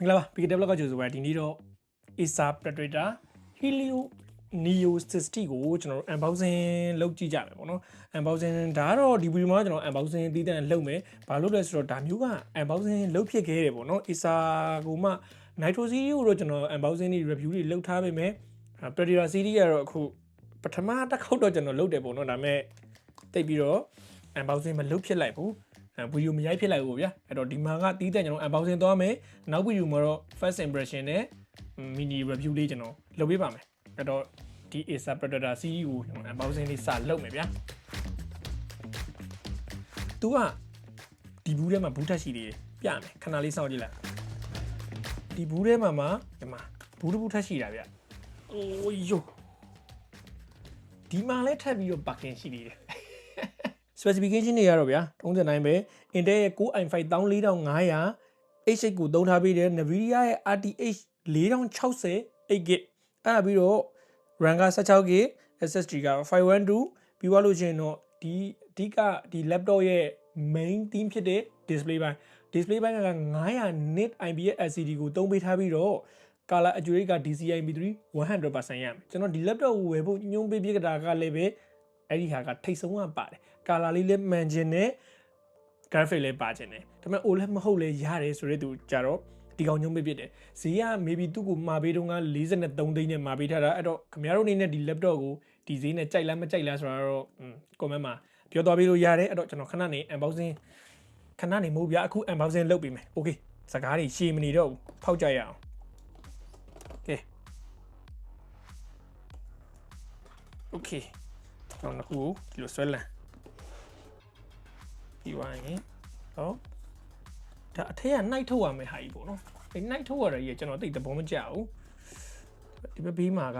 မင်္ဂလာပါ PK Developer ကြိုဆိုပါရဒီနေ့တော့ Acer Predator Helio Neo 60ကိုကျွန်တော်တို့ unboxing လုပ်ကြည့်ကြမယ်ပေါ့နော် unboxing ဒါကတော့ဒီ video မှာကျွန်တော် unboxing တည်တံ့လုပ်မယ်ဘာလို့လဲဆိုတော့ဒါမျိုးက unboxing လုပ်ဖြစ်ခဲ့တယ်ပေါ့နော် Acer ကိုမှ Nitro Series ကိုတော့ကျွန်တော် unboxing တွေ review တွေလုပ်ထားပေမဲ့ Predator Series ကတော့အခုပထမတစ်ခေါက်တော့ကျွန်တော်လုပ်တယ်ပေါ့နော်ဒါပေမဲ့တိတ်ပြီးတော့ unboxing မလုပ်ဖြစ်လိုက်ဘူးအဲ ဗီဒီယိုမရိုက်ဖြစ်လိုက်ဘူးဗျာအဲ့တော့ဒီမှာကတီးတဲ့ကျွန်တော် unboxing သွားမယ်နောက်ဗီဒီယိုမှာတော့ first impression နဲ့ mini review လေးကျွန်တော်လုပ်ပေးပါမယ်အဲ့တော့ဒီ Acer Predator series ကိုကျွန်တော် unboxing လေးစလုပ်မယ်ဗျာသူကဒီဘူးထဲမှာဘူးထက်ရှိသေးတယ်ပြမယ်ခဏလေးစောင့်ကြည့်လိုက်ဒီဘူးထဲမှာမှာဒီမှာဘူးတစ်ဘူးထက်ရှိတာဗျအိုးယိုဒီမှာလည်းထပ်ပြီးတော့ bucket ရှိသေးတယ် specification တွေကတော့ဗျာ39ပဲ Intel ရဲ့ Core i5 14500 H8 ကိုသုံးထားပေးတယ် Nvidia ရဲ့ RTX 4060 8GB အဲ့ဒါပြီးတော့ RAM က 16GB SSD က512ပြီးသွားလို့ရှိရင်တော့ဒီအဓိကဒီ laptop ရဲ့ main theme ဖြစ်တဲ့ display ပိုင်း display ပိုင်းက900 nit IPS LCD ကိုသုံးပေးထားပြီးတော့ color accuracy က DCI MP3 100%ရမယ်ကျွန်တော်ဒီ laptop ကိုဝယ်ဖို့ညွှန်းပေးပြကြတာကလည်းပဲအဲ့ဒီဟာကထိတ်ဆုံးကပါတယ် ကာလာလေးလည်းမှန်ခြင်းနဲ့ graphic လည်းပါခြင်းနဲ့ဒါပေမဲ့ OLED မဟုတ်လေရတယ်ဆိုတဲ့သူကြတော့ဒီကောင်ညုံးပေးဖြစ်တယ်ဈေးက maybe သူ့ကိုမှာပေးတော့က43သိန်းနဲ့မှာပေးထားတာအဲ့တော့ခင်ဗျားတို့အနေနဲ့ဒီ laptop ကိုဒီဈေးနဲ့ကြိုက်လားမကြိုက်လားဆိုတာတော့ comment မှာပြောသွားပေးလို့ရတယ်အဲ့တော့ကျွန်တော်ခဏနေ unboxing ခဏနေမဟုတ်ဗျာအခု unboxing လုပ်ပေးမယ် okay စကားတွေရှည်မနေတော့ဘူးဖောက်ကြရအောင် okay okay ကျွန်တော်အခုဒီလိုဆွဲလန်း ပြီးသွားရင်ဟောဒါအထက်ကနှိုက်ထုတ်ရမယ်ဟာကြီးပေါ့နော်အဲနှိုက်ထုတ်ရတဲ့ကြီးကျွန်တော်သိတဲ့ဘောမကြဘူးဒီဘက်ဘေးမှာက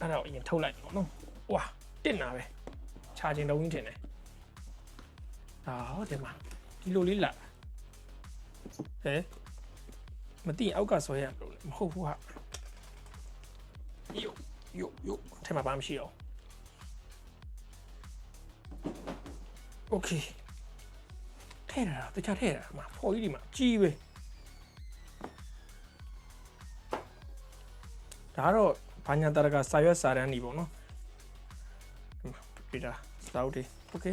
အဲ့တော့အရင်ထုတ်လိုက်ပေါ့နော်ဝါတစ်နာပဲချာခြင်းတော့ဝင်တင်တယ်ဟာဟောဒီမှာဒီလိုလေးလာဟဲမသိအောက်ကဆွဲရလို့မဟုတ်ဘူးဟာယိုယိုယိုထဲမှာဘာမှမရှိအောင် โอเคထဲတာတခြားထဲတာမှာဖော်ကြီးဒီမှာကြီးပဲဒါတော့ဘာညာတရကစာရွက်စာတန်းနေပေါ့နော်ဒီမှာပြတာစတောက်တယ်โอเค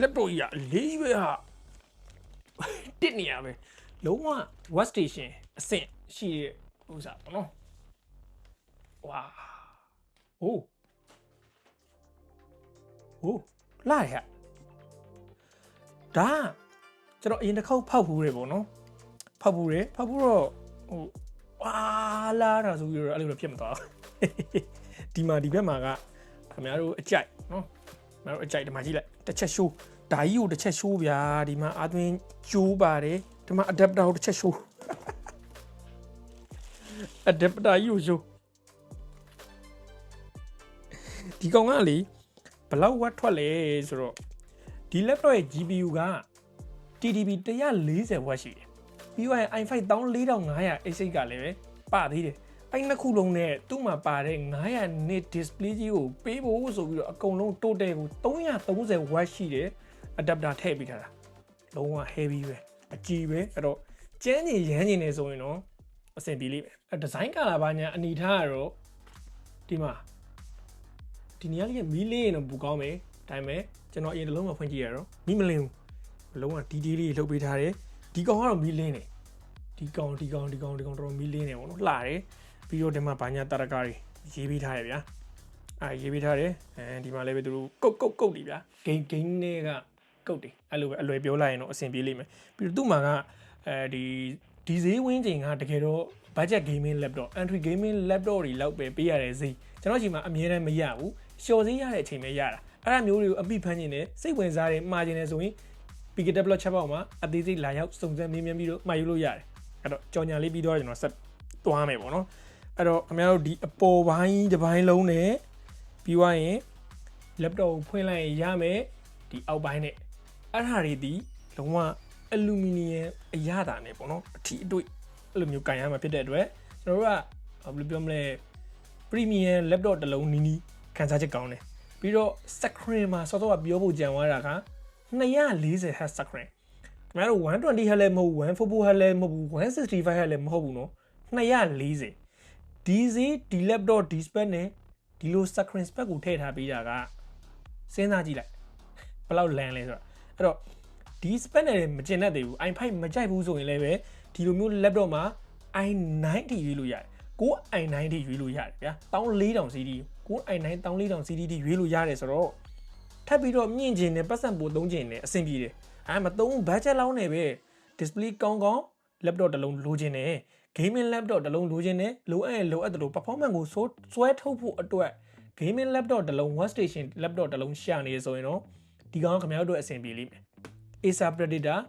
လက်တော့ရလေးပဲဟာတစ်နေရပဲလုံးဝ work station အဆင့်ရှိတဲ့ဥစ္စာပေါ့နော်ဝါဟိုး ဟိုလာရဒါကျွန်တော်အရင်တစ်ခေါက်ဖောက်ဘူးတယ်ပေါ့နော်ဖောက်ဘူးတယ်ဖောက်ဘူးတော့ဟိုဝါလာတာဆိုပြီးတော့အဲ့လိုတော့ဖြစ်မသွားဒီမှာဒီဘက်မှာကခင်ဗျားတို့အကြိုက်နော်ခင်ဗျားတို့အကြိုက်ဒီမှာကြည့်လိုက်တစ်ချက်ရှိုးဒါကြီးကိုတစ်ချက်ရှိုးဗျာဒီမှာအာသွင်းကျိုးပါတယ်ဒီမှာ adapter ကိုတစ်ချက်ရှိုး adapter ကြီးကိုရှိုးဒီကောင်ကလေ ဘလောက်ဝတ်ထွက်လဲဆိုတော့ဒီ laptop ရဲ့ GPU က TDP 140ဝတ်ရှိတယ်ပြီးတော့ i5 14500 H8 ကလည်းပဲပါသေးတယ်အဲ့နှစ်ခုလုံးနဲ့သူ့မှာပါတဲ့900 nit display ကြီးကိုပေးဖို့ဆိုပြီးတော့အကုန်လုံး total ကို330 watt ရှိတယ် adapter ထည့်ပေးထားတာလုံးဝ heavy ပဲအကြီးပဲအဲ့တော့ကျန်းနေရမ်းနေနေဆိုရင်တော့အဆင်ပြေလိမ့်မယ်အဲ design color ဘာညာအနေထားကတော့ဒီမှာ ဒီနေရာလေးကမီးလင်းရင်တော့ပူကောင်းမယ်ဒါပေမဲ့ကျွန်တော်အရင်တစ်လုံးမှဖွင့်ကြည့်ရတော့မီးမလင်းဘူးဘလုံးကဒီဒီလေးလှုပ်ပေးထားတယ်ဒီကောင်ကတော့မီးလင်းတယ်ဒီကောင်ဒီကောင်ဒီကောင်ဒီကောင်တော်တော်မီးလင်းတယ်ပေါ့နော်လှတယ်ပြီးတော့ဒီမှာဘာညာတရကားတွေရေးပေးထားရဗျာအဲရေးပေးထားတယ်အဲဒီမှာလည်းပဲသူတို့ကုတ်ကုတ်ကုတ်တယ်ဗျာဂိမ်းဂိမ်းတွေကကုတ်တယ်အဲ့လိုပဲအလွယ်ပြောလိုက်ရင်တော့အဆင်ပြေလိမ့်မယ်ပြီးတော့သူ့မှာကအဲဒီဒီဈေးဝင်းချိန်ကတကယ်တော့ budget gaming laptop entry gaming laptop တွေလောက်ပဲပေးရတဲ့ဈေးကျွန်တော်ချိန်မှာအမြဲတမ်းမရဘူး လျှော်ဈေးရတဲ့အချိန်ပဲရတာအဲ့ဒါမျိုးတွေကိုအပိဖမ်းနေတယ်စိတ်ဝင်စားတယ်မှားနေတယ်ဆိုရင် PK Develop chat box မှာအသေးစိတ်လာရောက်စုံစမ်းမေးမြန်းပြီးတော့မှာယူလို့ရတယ်အဲ့တော့ကြော်ညာလေးပြီးတော့ကျွန်တော်ဆက်သွားမယ်ပေါ့နော်အဲ့တော့ခင်ဗျားတို့ဒီအပေါ်ပိုင်းတစ်ပိုင်းလုံးနဲ့ပြီးသွားရင် laptop ကိုဖွင့်လိုက်ရင်ရမယ်ဒီအောက်ပိုင်းနဲ့အဲ့ဒါတွေဒီလုံးဝအလူမီနီယံအရသာနဲ့ပေါ့နော်အထီအတွေ့အဲ့လိုမျိုးကန်ရမှာဖြစ်တဲ့အတွက်ကျွန်တော်တို့ကဘယ်လိုပြောမလဲ premium laptop တစ်လုံးနီးနီး ခံစားချက်ကောင်းတယ်ပြီးတော့ screen မှာစောစောကပြောဖို့ကြံသွားတာက240 Hz screen ခင်ဗျားတို့120ဟက်လည်းမဟုတ်ဘူး144ဟက်လည်းမဟုတ်ဘူး165ဟက်လည်းမဟုတ်ဘူးเนาะ240ဒီစီဒီ laptop ဒီ spec နဲ့ဒီလို screen spec ကိုထည့်ထားပေးတာကစဉ်းစားကြည့်လိုက်ဘယ်လောက်လန်လဲဆိုတော့အဲ့တော့ဒီ spec နဲ့မကျင်တတ်သေးဘူး i5 မကြိုက်ဘူးဆိုရင်လည်းပဲဒီလိုမျိုး laptop မှာ i9 ထိရွေးလို့ရတယ်ကို i9 ထိရွေးလို့ရတယ်ဗျာ14000 CD ကို i9 14000 CD ထိရွေးလို့ရတယ်ဆိုတော့ထပ်ပြီးတော့မြင့်ကျင်နဲ့ပတ်စံပို့သုံးကျင်နဲ့အဆင်ပြေတယ်အဲမသုံး budget လောက်နေပဲ display ကောင်းကောင်း laptop တစ်လုံးလိုချင်တယ် gaming laptop တစ်လုံးလိုချင်တယ်လိုအပ်ရင်လိုအပ်တယ်လို့ performance ကိုဆိုးဆွဲထုတ်ဖို့အတွက် gaming laptop တစ်လုံး workstation laptop တစ်လုံးရှာနေရဆိုရင်တော့ဒီကောင်ခင်ဗျားတို့အဆင်ပြေလိမ့်မယ် Acer Predator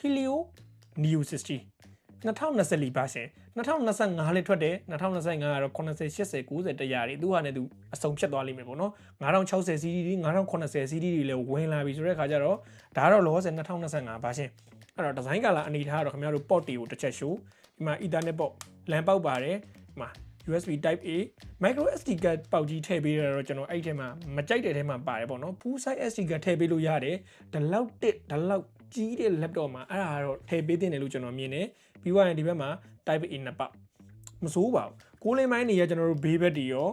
Helio Neo 60 2024 version 2025လေးထွက်တယ်2025ကတော့80 80 90 100တွေသူဟာနဲ့သူအစုံဖြစ်သွားလိမ့်မယ်ပေါ့နော်9060 CD တွေ9080 CD တွေလည်းဝင်လာပြီဆိုတဲ့ခါကျတော့ဒါကတော့လောဆယ်2025 version အဲ့တော့ design color အနေထားကတော့ခင်ဗျားတို့ port တွေကိုတစ်ချက် show ဒီမှာ ethernet port လမ်းပေါက်ပါတယ်ဒီမှာ USB type A micro SD card ပေါက်ကြီးထည့်ပေးရတော့ကျွန်တော်အဲ့ထဲမှာမကြိုက်တဲ့ထဲမှာပါတယ်ပေါ့နော် full size SD card ထည့်ပေးလို့ရတယ်ဒီလောက်တစ်ဒီလောက် ကြီးတဲ့ laptop မှာအဲ့ဒါကတော့ထည့်ပေးတင်တယ်လို့ကျွန်တော်မြင်တယ်ပြီးသွားရင်ဒီဘက်မှာ type A နှစ်ပေါက်မစိုးပါဘူးကိုးလင်းပိုင်းတွေရကျွန်တော်တို့ဘေးဘက်တွေရော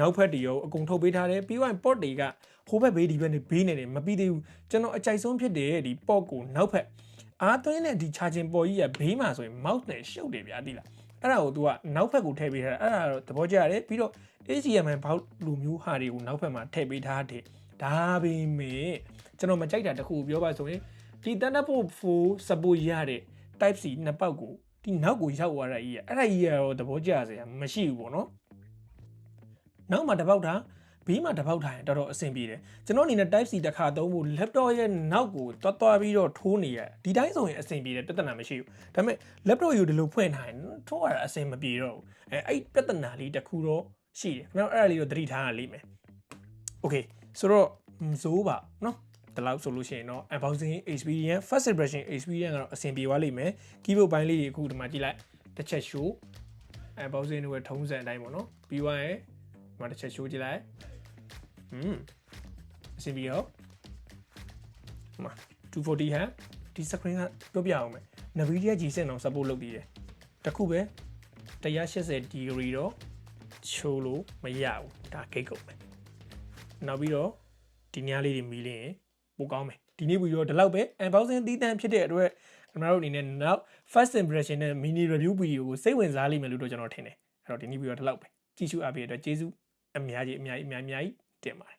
နောက်ဖက်တွေရောအကုန်ထုတ်ပေးထားတယ်ပြီးသွားရင် port တွေကဟိုဘက်ဘေးဒီဘက်နေဘေးနေတယ်မပြီးသေးဘူးကျွန်တော်အကြိုက်ဆုံးဖြစ်တယ်ဒီ port ကိုနောက်ဖက်အားသွင်းတဲ့ဒီ charging port ကြီးကဘေးမှာဆိုရင် mouse နဲ့ရှုပ်တယ်ဗျာတိလားအဲ့ဒါကို तू ကနောက်ဖက်ကိုထည့်ပေးထားတာအဲ့ဒါတော့သဘောကျရတယ်ပြီးတော့ HDMI ဘောက်လူမျိုးဟာတွေကိုနောက်ဖက်မှာထည့်ပေးထားတယ်ဒါပေမဲ့ကျွန်တော်မကြိုက်တာတခုပြောပါဆိုရင် ဒီ Thunderbolt 4 support ရတဲ့ Type C နှစ်ပေါက်ကိုဒီနောက်ကိုရောက်သွားတာကြီးอ่ะအဲ့ဒါကြီးကတော့သဘောကျစရာမရှိဘူးပေါ့နော်နောက်မှာတစ်ပေါက်ထားဘေးမှာတစ်ပေါက်ထားရင်တော်တော်အဆင်ပြေတယ်ကျွန်တော်အနေနဲ့ Type C တစ်ခါသုံးဖို့ laptop ရဲ့နောက်ကိုတွားတွားပြီးတော့ထိုးနေရဒီတိုင်းဆိုရင်အဆင်ပြေတယ်ပြဿနာမရှိဘူးဒါပေမဲ့ laptop ယူဒီလိုဖွင့်ထားရင်ထိုးရတာအဆင်မပြေတော့ဘူးအဲအဲ့ပြဿနာလေးတစ်ခုတော့ရှိတယ်ခင်ဗျားအဲ့ဒါလေးတော့သတိထားရလိမ့်မယ် okay ဆိုတော့မစိုးပါနော် ဒီလောက်ဆိုလို့ရှိရင်တော့ unboxing experience first impression experience ကတော့အဆင်ပြေသွားလိမ့်မယ် keyboard ပိုင်းလေးတွေအခုဒီမှာကြည့်လိုက်တစ်ချက် show unboxing တွေထုံးစံအတိုင်းပေါ့နော်ပြီးသွားရင်ဒီမှာတစ်ချက် show ကြည့်လိုက်ဟွန်းအဆင်ပြေရောဒီမှာ240ဟန်ဒီ screen ကပြောပြအောင်မယ် Nvidia G7 အောင် support လုပ်ပြီးတယ်တခုပဲ180 degree တော့ချိုးလို့မရဘူးဒါဂိတ်ကုန်ပဲနောက်ပြီးတော့ဒီညလေးတွေမီးလင်းရင် ပိုကောင်းမယ်ဒီနေ့ဗီဒီယိုဒီလောက်ပဲ unboxing တီးတန့်ဖြစ်တဲ့အတွက်ကျွန်တော်တို့အနေနဲ့နောက် first impression နဲ့ mini review ဗီဒီယိုကိုစိတ်ဝင်စားလိမ့်မယ်လို့တော့ကျွန်တော်ထင်တယ်အဲ့တော့ဒီနေ့ဗီဒီယိုဒီလောက်ပဲကြည့်ရှုအားပေးတဲ့အတွက်ကျေးဇူးအများကြီးအများကြီးအများကြီးတင်ပါတယ်